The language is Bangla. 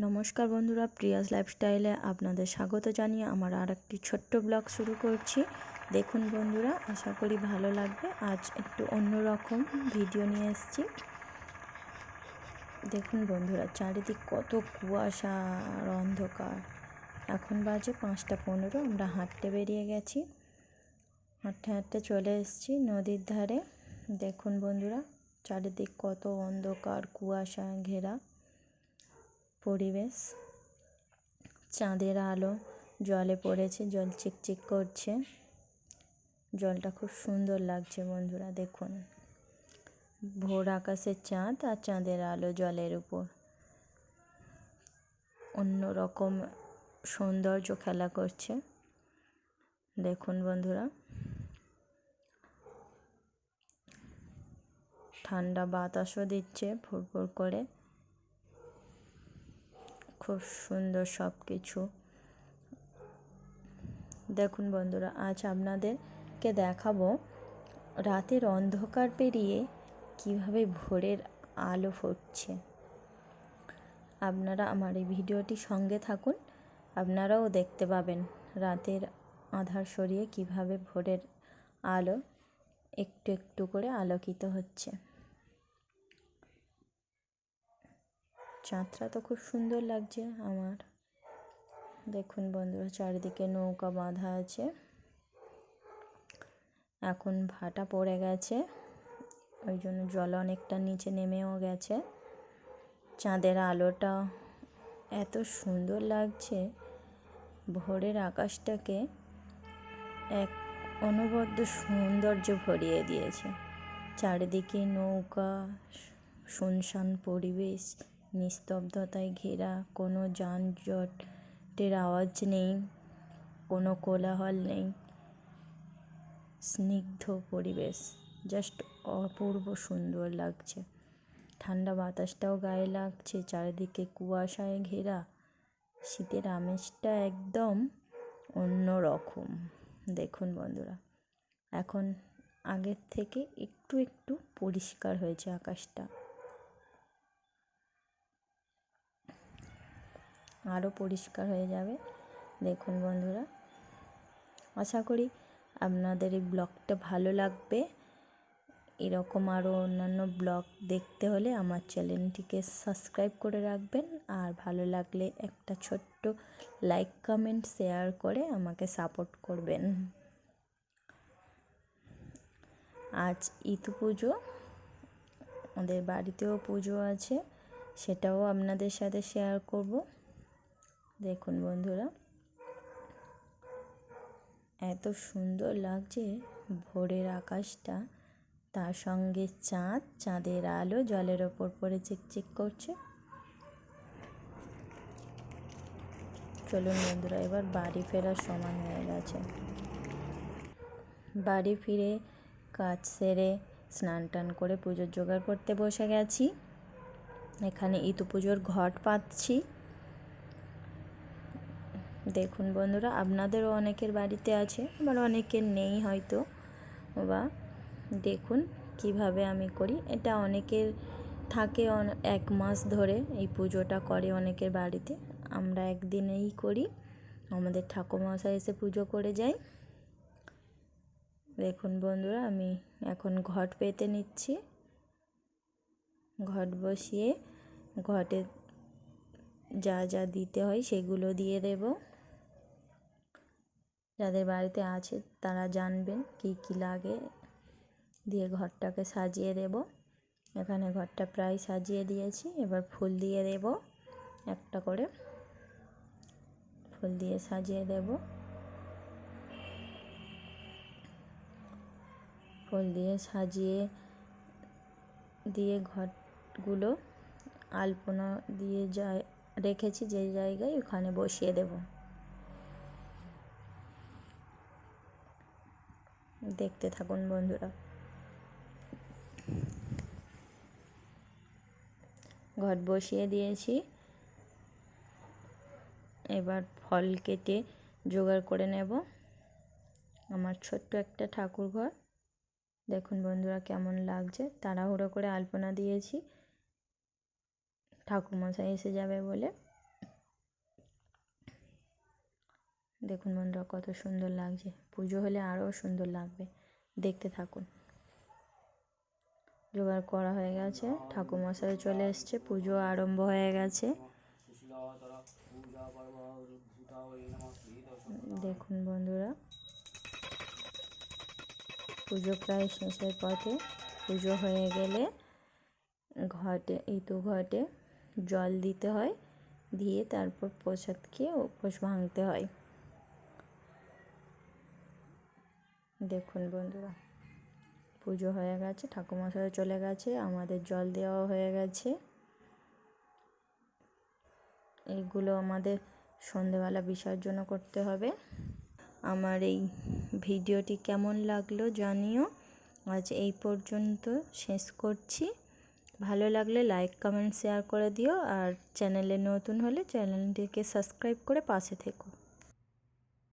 নমস্কার বন্ধুরা, প্রিয়াস লাইফস্টাইলে আপনাদের স্বাগত জানিয়ে আমার আর একটি ছোট্ট ব্লগ শুরু করছি। দেখুন বন্ধুরা, আশা করি ভালো লাগবে। আজ একটু অন্যরকম ভিডিও নিয়ে এসেছি। দেখুন বন্ধুরা, চারিদিক কত কুয়াশা আর অন্ধকার। এখন বাজে পাঁচটা পনেরো, আমরা হাঁটতে বেরিয়ে গেছি। হাঁটতে হাঁটতে চলে এসেছি নদীর ধারে। দেখুন বন্ধুরা, চারিদিক কত অন্ধকার, কুয়াশা ঘেরা। পরিবেশ। চাঁদের আলো, জলে পড়েছে, জল চিকচিক করছে। জলটা খুব সুন্দর লাগছে বন্ধুরা, দেখুন। ভোর আকাশের চাঁদ আর চাঁদের আলো জলের উপর। অন্যরকম সৌন্দর্য খেলা করছে। দেখুন বন্ধুরা। ঠান্ডা বাতাসও দিচ্ছে ফুরফুর করে। খুব সুন্দর সব কিছু দেখুন বন্ধুরা, আজ আপনাদেরকে দেখাবো রাতের অন্ধকার পেরিয়ে কীভাবে ভোরের আলো ফুটছে। আপনারা আমার এই ভিডিওটি সঙ্গে থাকুন, আপনারাও দেখতে পাবেন রাতের আধার সরিয়ে কীভাবে ভোরের আলো একটু একটু করে আলোকিত হচ্ছে। চাঁদটা তো খুব সুন্দর লাগছে আমার। দেখুন বন্ধুরা, চারিদিকে নৌকা বাঁধা আছে। এখন ভাটা পড়ে গেছে, ওই জন্য জল অনেকটা নিচে নেমেও গেছে। চাঁদের আলোটা এত সুন্দর লাগছে, ভোরের আকাশটাকে এক অনবদ্য সৌন্দর্য ভরিয়ে দিয়েছে। চারিদিকে নৌকা শুনশান পরিবেশ নিস্তব্ধতায় ঘেরা, কোনো যানজটের আওয়াজ নেই, কোনো কোলাহল নেই, স্নিগ্ধ পরিবেশ জাস্ট অপূর্ব সুন্দর লাগছে। ঠান্ডা বাতাসটাও গায়ে লাগছে, চারিদিকে কুয়াশায় ঘেরা, শীতের আমেজটা একদম অন্য রকম দেখুন বন্ধুরা, এখন আগের থেকে একটু একটু পরিষ্কার হয়েছে আকাশটা। আরও পরিষ্কার হয়ে যাবে। দেখুন বন্ধুরা, আশা করি আপনাদের এই ব্লগটা ভালো লাগবে। এরকম আরও অন্যান্য ব্লগ দেখতে হলে আমার চ্যানেলটিকে সাবস্ক্রাইব করে রাখবেন। আর ভালো লাগলে একটা ছোট্ট লাইক, কমেন্ট, শেয়ার করে আমাকে সাপোর্ট করবেন। আজ ইতু পুজো, আমাদের বাড়িতেও পুজো আছে, সেটাও আপনাদের সাথে শেয়ার করব। দেখুন বন্ধুরা, এত সুন্দর লাগছে ভোরের আকাশটা। তার সঙ্গে চাঁদ, চাঁদের আলো জলের ওপর পড়ে চিকচিক করছে। চলুন বন্ধুরা, এবার বাড়ি ফেরার সময় হয়ে গেছে। বাড়ি ফিরে কাজ সেরে স্নান টান করে পুজোর জোগাড় করতে বসে গেছি। এখানে ইতু পুজোর ঘট পাচ্ছি। দেখুন বন্ধুরা, আপনাদেরও অনেকের বাড়িতে আছে, আবার অনেকের নেই হয়তো, বা দেখুন কীভাবে আমি করি। এটা অনেকের থাকে এক মাস ধরে এই পুজোটা করে অনেকের বাড়িতে। আমরা একদিনেই করি, আমাদের ঠাকুরমশাই এসে পুজো করে যাই দেখুন বন্ধুরা, আমি এখন ঘট পেতে নিচ্ছি। ঘট বসিয়ে ঘটে যা যা দিতে হয় সেগুলো দিয়ে দেবো। যাদের বাড়িতে আছে তারা জানবেন কি কি লাগে। দিয়ে ঘরটাকে সাজিয়ে দেব। এখানে ঘরটা প্রায় সাজিয়ে দিয়েছি। এবার ফুল দিয়ে দেব একটা করে। ফুল দিয়ে সাজিয়ে দেব। ফুল দিয়ে সাজিয়ে দিয়ে ঘরগুলো আলপনা দিয়ে যায়, রেখেছি যে জায়গায় ওখানে বসিয়ে দেবো। দেখতে থাকুন বন্ধুরা। ঘট বসিয়ে দিয়েছি। এবার ফল কেটে জোগাড় করে নেব। আমার ছোট্ট একটা ঠাকুর ঘর। দেখুন বন্ধুরা কেমন লাগছে। তাড়াহুড়ো করে আলপনা দিয়েছি। ঠাকুরমশাই এসে যাবে বলে। দেখুন বন্ধুরা, কত সুন্দর লাগছে। পুজো হলে আরও সুন্দর লাগবে। দেখতে থাকুন। জোগাড় করা হয়ে গেছে। ঠাকুরমশাই চলে এসছে। পুজো আরম্ভ হয়ে গেছে। দেখুন বন্ধুরা। পুজো প্রায় শেষের পথে। পুজো হয়ে গেলে ঘটে, ইতু ঘটে। জল দিতে হয়। দিয়ে তারপর প্রসাদ খেয়ে উপোস ভাঙতে হয়। দেখুন বন্ধুরা, পুজো হয়ে গেছে ঠাকুমশাই চলে গেছে, আমাদের জল দেওয়া হয়ে গেছে। এইগুলো আমাদের সন্ধেবেলা বিসর্জন করতে হবে। আমার এই ভিডিওটি কেমন লাগল জানিও। আজ এই পর্যন্ত শেষ করছি। ভালো লাগলে লাইক কমেন্ট শেয়ার করে দিও। আর চ্যানেলে নতুন হলে চ্যানেলটিকে সাবস্ক্রাইব করে পাশে থেকো।